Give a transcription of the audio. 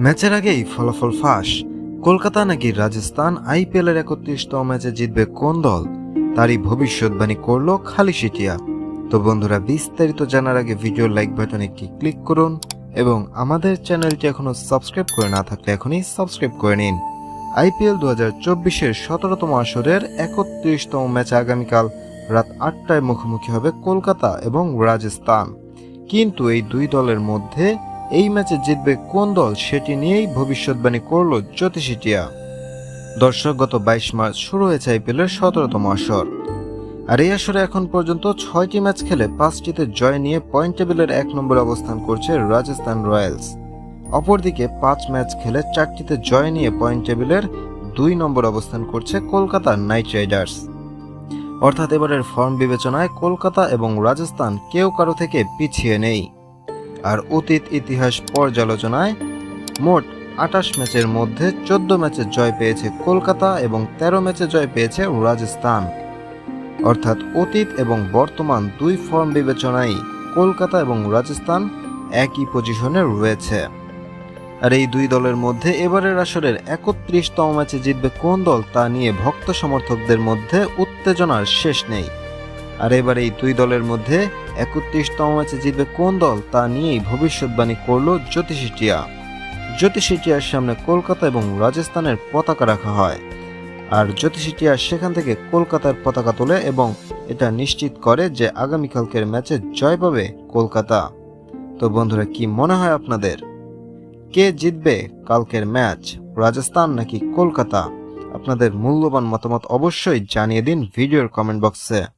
ম্যাচের আগেই ফলাফল ফাঁস। কলকাতা নাকি রাজস্থান আইপিএল এর একত্রিশতম ম্যাচে জিতবে কোন দল? তারই ভবিষ্যৎবাণী করল খালি সিটিয়া। তো বন্ধুরা, বিস্তারিত জানার আগে ভিডিও লাইক বাটনে একটি ক্লিক করুন এবং আমাদের চ্যানেলটি এখনও সাবস্ক্রাইব করে না থাকলে এখনই সাবস্ক্রাইব করে নিন। আইপিএল দু হাজার চব্বিশের সতেরোতম আসরের একত্রিশতম ম্যাচ আগামীকাল রাত আটটায় মুখোমুখি হবে কলকাতা এবং রাজস্থান। কিন্তু এই দুই দলের মধ্যে এই ম্যাচে জিতবে কোন দল সেটি নিয়েই ভবিষ্যৎবাণী করল জ্যোতিষিটিয়া। দর্শক, গত বাইশ মার্চ শুরু হয়েছে আইপিএল এর সতেরোতম আসর। আর এই আসরে এখন পর্যন্ত ছয়টি ম্যাচ খেলে পাঁচটিতে জয় নিয়ে পয়েন্ট টেবিলের এক নম্বরে অবস্থান করছে রাজস্থান রয়্যালস। অপরদিকে পাঁচ ম্যাচ খেলে চারটিতে জয় নিয়ে পয়েন্ট টেবিলের দুই নম্বর অবস্থান করছে কলকাতা নাইট রাইডার্স। অর্থাৎ এবারের ফর্ম বিবেচনায় কলকাতা এবং রাজস্থান কেউ কারও থেকে পিছিয়ে নেই। আর অতীত ইতিহাস পর্যালোচনায় মোট আটাশ ম্যাচের মধ্যে চোদ্দ ম্যাচে জয় পেয়েছে কলকাতা এবং ১৩ ম্যাচে জয় পেয়েছে রাজস্থান। অর্থাৎ অতীত এবং বর্তমান দুই ফর্ম বিবেচনায় কলকাতা এবং রাজস্থান একই পজিশনে রয়েছে। আর এই দুই দলের মধ্যে এবারের আসরের একত্রিশতম ম্যাচে জিতবে কোন দল তা নিয়ে ভক্ত সমর্থকদের মধ্যে উত্তেজনার শেষ নেই। আর এবার এই দুই দলের মধ্যে একত্রিশতম ম্যাচে জিতবে কোন দল তা নিয়েই ভবিষ্যৎবাণী করল জ্যোতিষিটিয়া জ্যোতিষিটিয়ার সামনে কলকাতা এবং রাজস্থানের পতাকা রাখা হয়। আর জ্যোতিষিটিয়া সেখান থেকে কলকাতার পতাকা তোলে এবং এটা নিশ্চিত করে যে আগামীকালকের ম্যাচে জয় পাবে কলকাতা। তো বন্ধুরা, কি মনে হয় আপনাদের? কে জিতবে কালকের ম্যাচ, রাজস্থান নাকি কলকাতা? আপনাদের মূল্যবান মতামত অবশ্যই জানিয়ে দিন ভিডিওর কমেন্ট বক্সে।